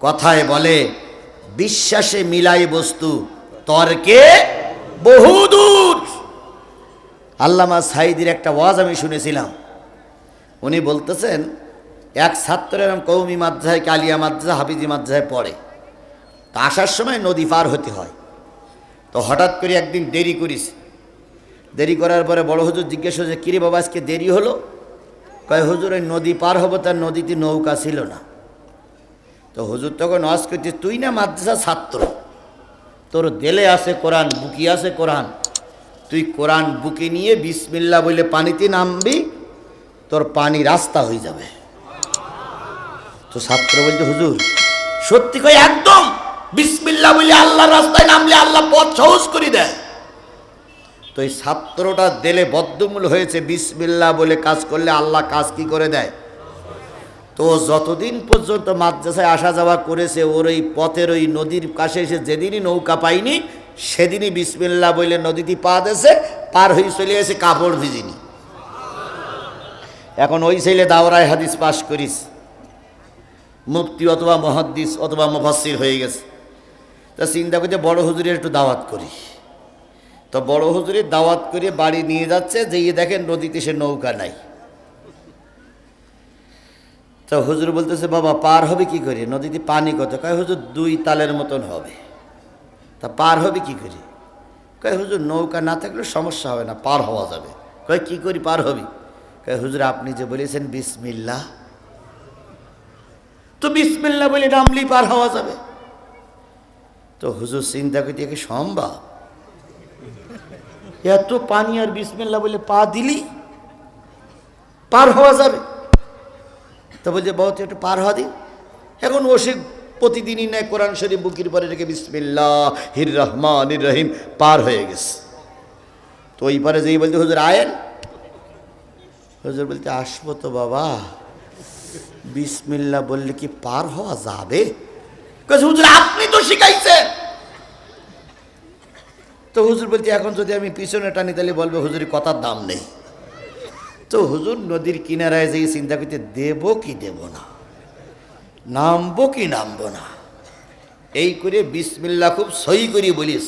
কথায় বলে, বিশ্বাসে মিলাই বস্তু, তর্কে বহুদূর। আল্লামা সাইদির একটা ওয়াজ আমি শুনেছিলাম। উনি বলতেছেন, এক ছাত্রের কৌমি মাদ্রাসায়, কালিয়া মাদ্রাসা, হাফিজি মাদ্রাসায় পড়ে। তা আসার সময় নদী পার হতে হয়। তো হঠাৎ করে একদিন দেরি করিস দেরি করার পরে বড় হুজুর জিজ্ঞেস হয়েছে কিরে বাবা, আজকে দেরি হলো? কয়, হুজুর, ওই নদী পার হব, তার নদীতে নৌকা ছিল না। তো হুজুর তখন ওয়াজ করছে, তুই না মাদ্রাসা ছাত্র। তোর দেলে আছে কোরআন, বুকি আছে কোরআন। তুই কোরআন বুকে নিয়ে বিসমিল্লা বলে পানিতে নামবি, তোর পানি রাস্তা হয়ে যাবে। তো ছাত্র বলছে, হুজুর, সত্যি কই একদম? বিসমিল্লা বলে আল্লাহর রাস্তায় নামলে আল্লাহ পথ সহজ করে দেয়। তো এই ছাত্রটা দেলে বদ্ধমূল হয়েছে, বিসমিল্লা বলে কাজ করলে আল্লাহ কাজ কি করে দেয়? তো যতদিন পর্যন্ত মাদ্রাসায় আসা যাওয়া করেছে, ওর ওই পথের ওই নদীর কাছে এসে যেদিনই নৌকা পাইনি, সেদিনই বিসমিল্লা বলে নদীটি পা দেছে পার হয়ে চলে এসে কাপড় ভিজিনি। এখন ওই ছেলে দাওরায় হাদিস পাশ করিস। মুক্তি অথবা মহাদ্দিস অথবা মুফাসসির হয়ে গেছে। তা চিন্তা করছে, বড় হুজুরের একটু দাওয়াত করি। তো বড় হুজুরের দাওয়াত করে বাড়ি নিয়ে যাচ্ছে যেয়ে দেখেন নদীতে সে নৌকা নাই। তো হুজুর বলতেছে, বাবা, পার হবে কি করে? নদীতে পানি কত? কয়, হুজুর, দুই তালের মতন হবে। তা পার হবে কি করে? কয়, হুজুর, নৌকা না থাকলে সমস্যা হবে না, পার হওয়া যাবে। কয়, কি করি, পার হবি? কয়, হুজুর, আপনি যে বলেছেন বিসমিল্লা তো বিসমিল্লা বলে নামলি পার হওয়া যাবে। তো হুজুর চিন্তা করতে কি সম্ভব? এত পানি আর বিসমিল্লা বলে পা দিলি, পার হওয়া যাবে। তো বলছে বহুত একটু পার হওয়া দিন এখন ও প্রতিদিনই নেয় কোরআন শরীফ বুকির পরে রেখে বিসমিল্লাহ হির রহমান রহিম পার হয়ে গেছে। তো ওই পারে যেই বলতে হুজুর, আয়েন? হুজুর বলতে আসব তো বাবা। বিসমিল্লা বললে কি পার হওয়া যাবে? হুজুর, আপনি তো শিখাইছেন। তো হুজুর বলছে, এখন যদি আমি পিছনে টানি, তাহলে বলবে, হুজুরি কথার দাম নেই। তো হুজুর নদীর কিনারায় যেয়ে চিন্তা করতে, দেব কি দেব না? নামবো কি নামবো না? এই করে বিসমিল্লা খুব সই করি বলিস।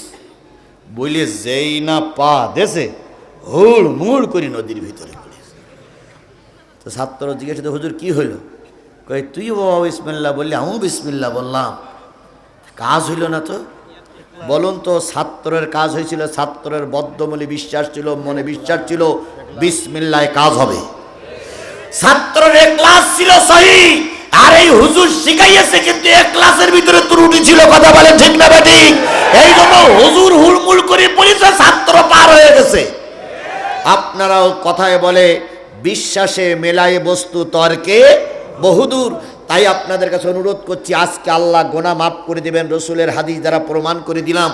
বলে যেই না পা দেশে, হুড় মুড় করি নদীর ভিতরে বলিস। তো ছাত্র জিজ্ঞেস হুজুর কি হলো কই তুই বাবা বিসমিল্লা বললি, আমিও বিসমিল্লা বললাম। কাজ হইল না তো? বলুন। তো, ছাত্রের কাজ হয়েছিল, ছাত্রের বদ্ধমূলে বিশ্বাস ছিল, মনে বিশ্বাস ছিল, বিসমিল্লায় কাজ হবে। ছাত্রের ক্লাস ছিল সহি, আর এই হুজুর শিখাইয়েছে কিন্তু এক ক্লাসের ভিতরে ত্রুটি ছিল, কথা বলেন ঠিক না বেটি এই জন্য হুজুর হুড়মুড় করে পরিচয় ছাত্র পার হয়ে গেছে। আপনারাও কথায় বলে, বিশ্বাসে মেলায় বস্তু তর্কে বহুদূর। তাই আপনাদের কাছে অনুরোধ করছি, আজকে আল্লাহ গোনা মাফ করে দেবেন, রসুলের হাদিস দ্বারা প্রমাণ করে দিলাম।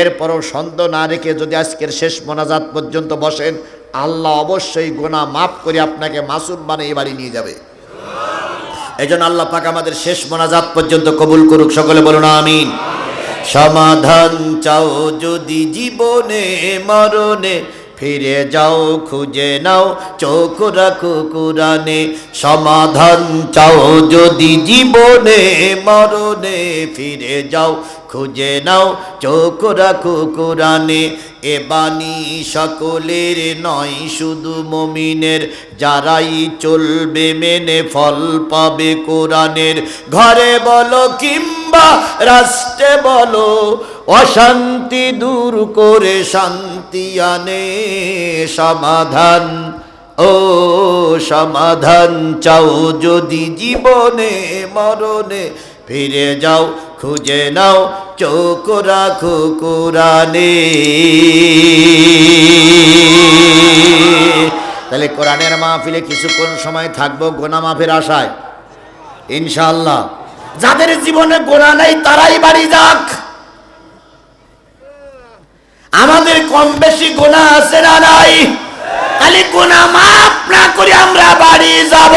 এরপরও সন্দেহ না রেখে যদি আজকের শেষ মোনাজাত পর্যন্ত বসেন, আল্লাহ অবশ্যই গোনা মাফ করে আপনাকে মাসুম বানিয়ে বাড়ি নিয়ে যাবে। এই জন্য আল্লাহ পাক আমাদের শেষ মোনাজাত পর্যন্ত কবুল করুক, সকলে বলুন আমিন। সমাধান চাও যদি জীবনে, মরণে ফিরে যাও, খুঁজে নাও, চোখ রাখো কোরআনে। সমাধান চাও যদি জীবনে, মরণে ফিরে যাও, খুঁজে নাও, চোখ রাখো কোরআনে। এ বাণী সকলের নয়, শুধু মমিনের। যারাই চলবে, মেনে ফল পাবে কোরআনের। ঘরে বলো কিংবা রাষ্ট্রে বলো, অশান্তি দূর করে শান্তি আনে সমাধান। ও সমাধান চাও যদি জীবনে, মরণে ফিরে যাও, খুঁজে নাও, চোখ রাখো কোরআনে। তাহলে কোরআনের মাহফিলে কিছুক্ষণ সময় থাকব গোনা মাফের আশায় ইনশাআল্লাহ। যাদের জীবনে গোনা নেই তারাই বাড়ি যাক। আমাদের কম বেশি গোনা আছে না নাই? খালি গোনা মাফ না করে আমরা বাড়ি যাব।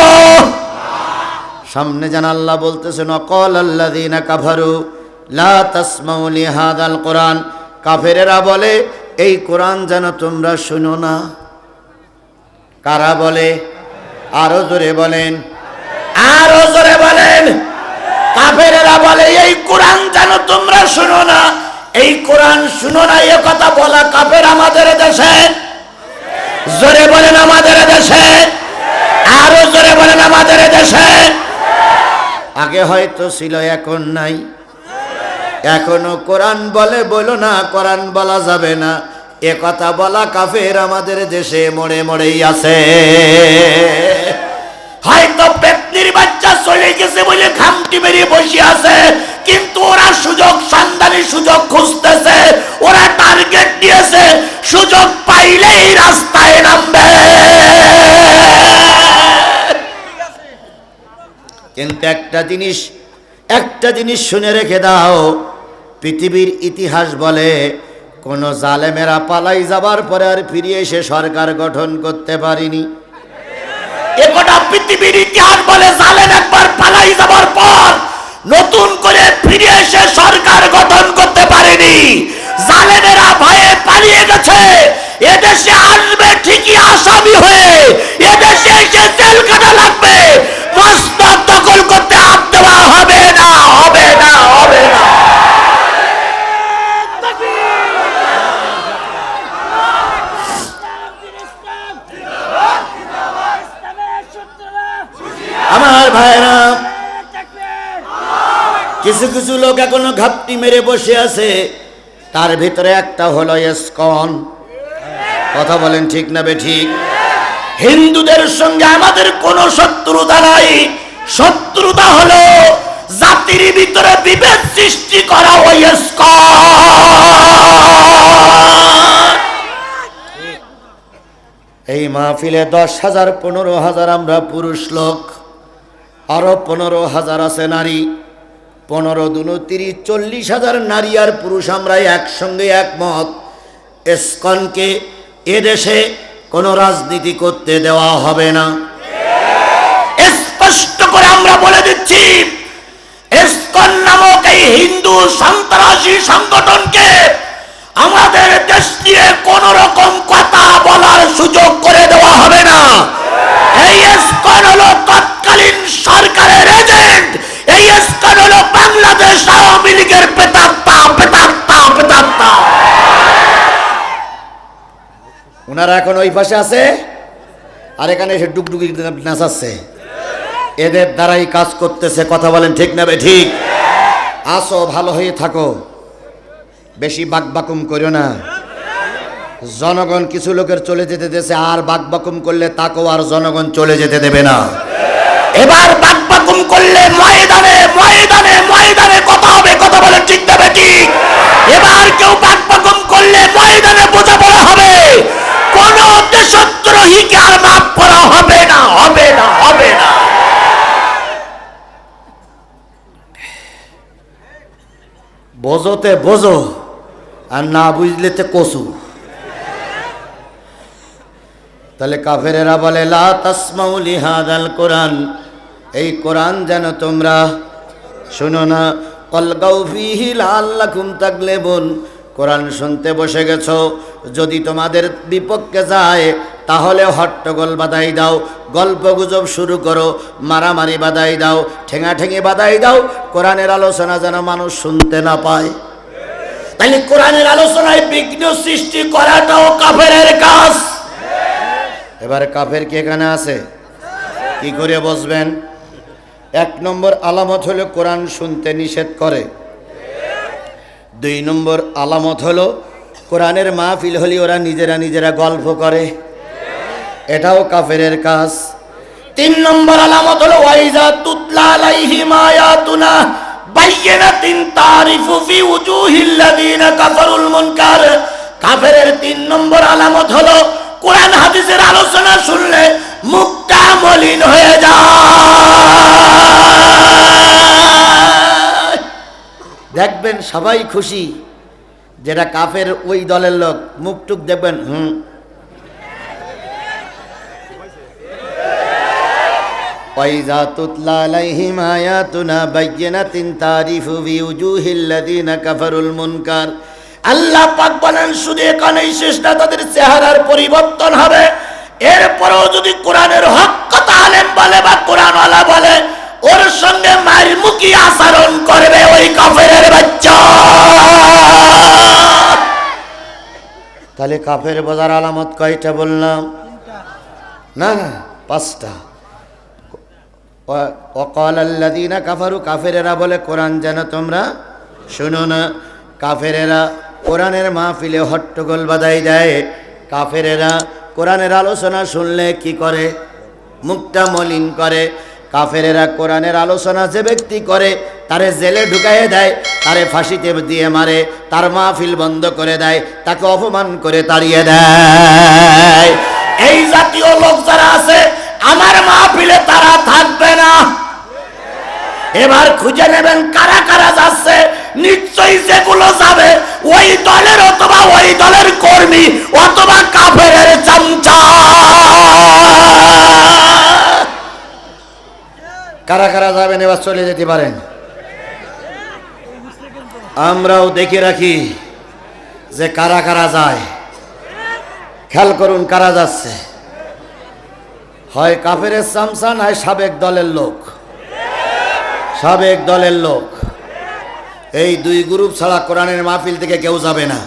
সামনে জান আল্লাহ বলতেছেন অকল আল্লাযীনা কাফারু লা তাসমাউ লিহাদাল কোরআন। কাফেরেরা বলে এই কোরআন যেন তোমরা শুনো না। কারা বলে? আরও জোরে বলেন। আরও জোরে বলেন। এই কোরআন যেন তোমরা শুনো না, এই কোরআন শুনো না, এ কথা বলা কাফের আমাদের দেশে। জোরে বলেন আমাদের দেশে। আরও জোরে বলেন আমাদের দেশে। আগে হয়তো ছিল, এখন নাই। এখনও কোরআন বলে, বলো না, কোরআন বলা যাবে না। এ কথা বলা কাফের আমাদের দেশে মোড়ে মোড়েই আছে। হয়তো পেতনির বাচ্চা চলে গেছে বলে খামটি বেরিয়ে বসে আছে। কিন্তু ওরা সুযোগ সন্ধানী সুযোগ খুঁজতেছে। ওরা টার্গেট দিয়েছে সুযোগ পাইলেই রাস্তায় নামবে। কিন্তু একটা জিনিস একটা জিনিস শুনে রেখে দাও। পৃথিবীর ইতিহাস বলে কোন জালেমেরা পালাই যাবার পরে আর ফিরিয়ে এসে সরকার গঠন করতে পারিনি। এ একটা পৃথিবীর ইতিহাস বলে জালেম একবার পালাই যাবার পর নতুন করে ফিরে এসে সরকার গঠন করতে পারেনি। জালেমেরা ভয়ে পালিয়ে গেছে। এদেশে আসবে ঠিকই আসামি হয়ে। এদেশে এসে জেল কাটা লাগবে। মস্তক দখল করতে দেওয়া হবে না হবে না হবে না। আমার ভাইরা কিছু কিছু লোক এখনও ঘাপটি মেরে বসে আছে। তার ভিতরে একটা হলো এসকন কথা বলেন ঠিক না বে ঠিক? হিন্দুদের সঙ্গে আমাদের কোনো শত্রুতা নাই। শত্রুতা হলো জাতির ভিতরে বিভেদ সৃষ্টি করা ওই এই মাহফিলে দশ হাজার, পনেরো হাজার আমরা পুরুষ লোক। আরও পনেরো হাজার আছে নারী। পনেরো দুনো তিরিশ চল্লিশ হাজার নারী আর পুরুষ আমরা একসঙ্গে একমত। এসকনকে এদেশে কোনো রাজনীতি করতে দেওয়া হবে না। স্পষ্ট করে আমরা বলে দিচ্ছি, এসকন নামক এই হিন্দু সন্ত্রাসী সংগঠনকে আমাদের দেশ নিয়ে কোন রকম কথা বলার সুযোগ করে দেওয়া হবে না। এই এসকন হলো তৎকালীন সরকারের এজেন্ট, এই এসকন আওয়ামী লীগের পেতাত্তা পেতাত্তা পেতাত্তা ওনারা এখন ওই পাশে আছে, আর এখানে এসে ডুকডুকি নাচাচ্ছে। এদের দ্বারাই কাজ করতেছে, কথা বলেন ঠিক না বে ঠিক? আসো, ভালো হয়ে থাকো। বেশি বাকবাকুম করো না। জনগণ কিছু লোকের চলে যেতে দেশে আর বাকবাকুম করলে তাকেও আর জনগণ চলে যেতে দেবে না। এবার বাকবাকুম করলে ময়দানে ময়দানে ময়দানে কথা হবে, কথা বলে ঠিক দেবে ঠিক এবার কেউ বাকবাকুম করলে ময়দানে বোঝাপড়া হবে, কোন দেশদ্রোহীকে আর মাফ করা হবে না হবে না হবে না। বোঝোতে বোঝো, আর না বুঝলে তো কসু। তাহলে কাফেরেরা বলে, লা তাসমাউলি হাদাল কোরআন। এই কোরআন যেন তোমরা শুনো না। কলগাউ ফিহি লাল্লাকুম তাগলেবুন। কোরআন শুনতে বসে গেছো। যদি তোমাদের বিপক্ষে যায়, তাহলে হট্টগোল বাদাই দাও, গল্প গুজব শুরু করো, মারামারি বাদাই দাও ঠেঙা ঠেঙে বাদাই দাও, কোরআনের আলোচনা যেন মানুষ শুনতে না পায়। তাহলে কোরআনের আলোচনায় বিঘ্ন সৃষ্টি করাটাও কাফেরের কাজ। এবার কাফের কি এখানে আছে? কি করে বসবেন? এক নম্বর আলামত হলো কোরআন শুনতে নিষেধ করে। দুই নম্বর আলামত হলো কোরআনের মাহফিল হলে ওরা নিজেরা নিজেরা গল্প করে। এটাও কাফেরের কাজ। তিন নম্বর আলামত হলো, ওয়াইজা তুতলা আলাইহিম আয়াতুনা বাইয়িনাতিন তারিফু ফি উজুহিল্লাযিনা কাফারুল মুনকার। কাফেরের তিন নম্বর আলামত হলো কোরআন হাদিসের আলোচনা শুনলে মুখটা মলিন হয়ে যায় দেখবেন সবাই খুশি যেটা কাফের ওই দলের লোক মুখটুক দেখবেন হুম وإذا تتلى عليهم آياتنا بينات تعرف في وجوه الذين كفروا المنكر আল্লাহ পাক বলেন, শুধু এখানেই শেষ না, তাদের চেহারার পরিবর্তন হবে। এরপরেও যদি কোরআনের হক কথা আলেম বলে বা কোরআনওয়ালা বলে, ওর সঙ্গে মায়ের মুখী আচরণ করবে ওই কাফের বাচ্চা। তাহলে কাফের বোঝার আলামত কয়টা বললাম? না না, পাঁচটা। অকল আল্লাদিনা কাফারু, কাফেরেরা বলে, কোরআন যেন তোমরা শুনো না। কাফেরেরা কোরআনের মাহফিলে হট্টগোল বাদাই দেয় কাফেরেরা। কোরআনের আলোচনা শুনলে কি করে? মুখটা মলিন করে। কাফেরেরা কোরআনের আলোচনা যে ব্যক্তি করে, তারে জেলে ঢুকাইয়ে দেয়, তারে ফাঁসিতে দিয়ে মারে, তার মাহফিল বন্ধ করে দেয়, তাকে অপমান করে তাড়িয়ে দেয়। এই জাতীয় লোক যারা আছে, আমার মাহফিলে তারা থাকবে না। এবার খুঁজে নেবেন কারা কারা যাচ্ছে নিশ্চয়ই যেগুলো যাবে, ওই দলের অথবা ওই দলের কর্মী অথবা কাফের চামচা। কারা কারা যাবেন এবার চলে যেতে পারেন। আমরাও দেখে রাখি যে কারা কারা যায়। খেয়াল করুন কারা যাচ্ছে। হয় কাফেরের চামচা নয় সাবেক দলের লোক। সাবেক দলের লোক। এই দুই গ্রুপ ছাড়া কোরআনের মাহফিল থেকে কেউ যাবে না।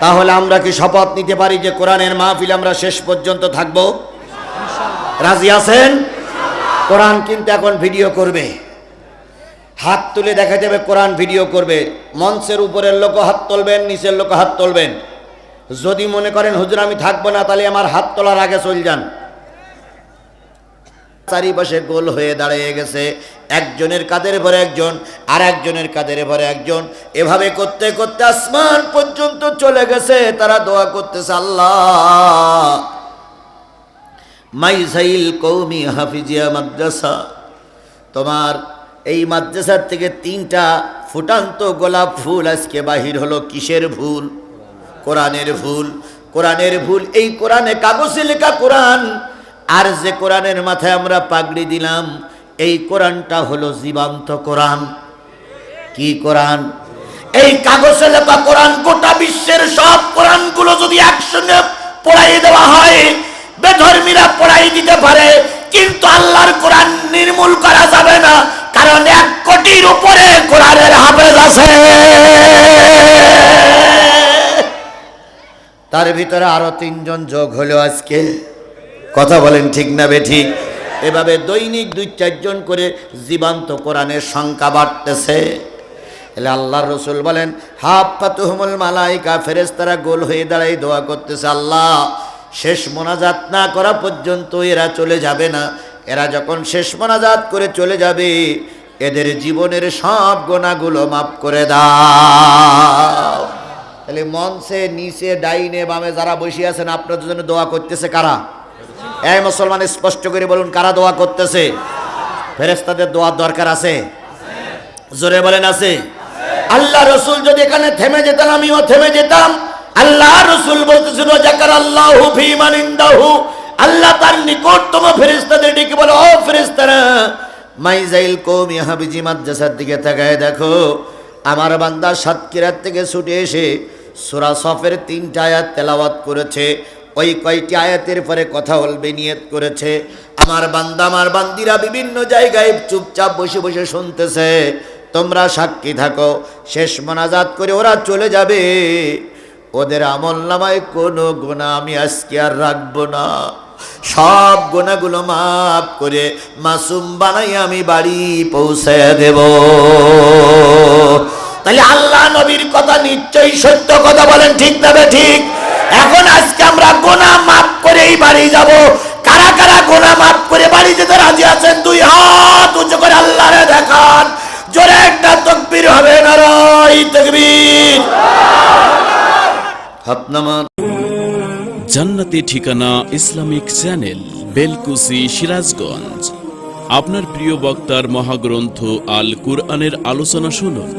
তাহলে আমরা কি শপথ নিতে পারি যে কোরআনের মাহফিল আমরা শেষ পর্যন্ত থাকব? রাজি আছেন? কোরআন কিন্তু এখন ভিডিও করবে। হাত তুলে দেখা যাবে কোরআন ভিডিও করবে। মঞ্চের উপরের লোক হাত তুলবেন, নিচের লোক হাত তুলবেন। যদি মনে করেন, হুজুর, আমি থাকব না, তাহলে আমার হাত তোলার আগে চল যান। চারিপাশে গোল হয়ে দাঁড়িয়ে গেছে। একজনের কাদের পরে একজন, আর একজনের কাদের পরে একজন। এভাবে করতে করতে আসমান পর্যন্ত চলে গেছে, তারা দোয়া করতেছে, আল্লাহ মাইসাইল কৌমি হাফিজিয়া মাদ্রাসা, তোমার এই মাদ্রাসার থেকে তিনটা ফুটান্ত গোলাপ ফুল আজকে বাহির হলো, কিসের ভুল কোরআনের ভুল কোরআনের ভুল এই কোরআনে কাগজে লেখা কোরআন আর যে কোরআনের মাথায় আমরা পাগড়ি দিলাম, এই কোরআনটা হলো জীবন্ত কোরআন। কি কোরআন? এই কাগজে লেখা কোরআন, গোটা বিশ্বের সব কোরআনগুলো যদি একসঙ্গে পড়াই দেওয়া হয়, বেধর্মীরা পড়াই দিতে পারে, কিন্তু আল্লাহর কোরআন নির্মূল করা যাবে না, কারণ এক কোটির উপরে কোরআনের হাফেজ আছে। তার ভিতরে আরও তিনজন যোগ হলো আজকে। কথা বলেন ঠিক না বে ঠিক এভাবে দৈনিক দুই চারজন করে জীবান্ত কোরআনের সংখ্যা বাড়তেছে। এলে আল্লাহর রসুল বলেন হাফ ফাতুহমুল মালাইকা ফেরেস্তারা গোল হয়ে দাঁড়াই দোয়া করতেছে, আল্লাহ, শেষ মোনাজাত না করা পর্যন্ত এরা চলে যাবে না। এরা যখন শেষ মোনাজাত করে চলে যাবে, এদের জীবনের সব গোনাগুলো মাফ করে দাও। তাহলে মঞ্চে, নিচে, ডাইনে, বামে যারা বসে আছেন, আপনাদের জন্য দোয়া করতেছে কারা? এই মুসলমান, স্পষ্ট করে বলুন, কারা দোয়া করতেছে? ফেরেস্তাদের দোয়ার দরকার আছে? জোরে বলেন, আছে। আল্লাহ রসুল যদি এখানে থেমে যেতেন, আমিও থেমে যেতাম। আল্লাহ রসুল বলতেছিল আল্লাহ ফিমানিন্দাহু আল্লাহ তার নিকটতম ফেরেস্তাদের ডেকে বলে, ও ফেরেস্তারা মাইজাইল মাদ্রাসার দিকে তাকায় দেখো। আমার বান্দা সাতক্ষীরার থেকে ছুটে এসে সুরা সফের তিনটা আয়াত তেলাওয়াত করেছে। ওই কয়টি আয়াতের পরে কথা বলবে, নিয়ত করেছে। আমার বান্দা, আমার বান্দিরা বিভিন্ন জায়গায় চুপচাপ বসে বসে শুনতেছে। তোমরা সাক্ষী থাকো, শেষ মোনাজাত করে ওরা চলে যাবে। ওদের আমল নামায় কোনো গুণা আমি আজকে আর রাখব না। সব গোনাগুলো মাফ করে মাসুম বানাই আমি বাড়ি পৌঁছে দেব। তাহলে আল্লাহ নবীর কথা নিশ্চয়ই সত্য কথা বলেন, ঠিক তবে ঠিক? এখন গোনা মাফ করেই বাড়ি যাব। কারা কারা গোনা মাফ করে বাড়ি যেতে রাজি আছেন? দুই হাত উঁচু করে আল্লাহরে দেখান। জোরে একটা তকবীর হবে নারাই তকবীর। হাত নামান। জান্নাতি ঠিকানা ইসলামিক চ্যানেল বেলকুসি সিরাজগঞ্জ। আপনার প্রিয় বক্তার মহাগ্রন্থ আল কুরআনের আলোচনা শুনুন।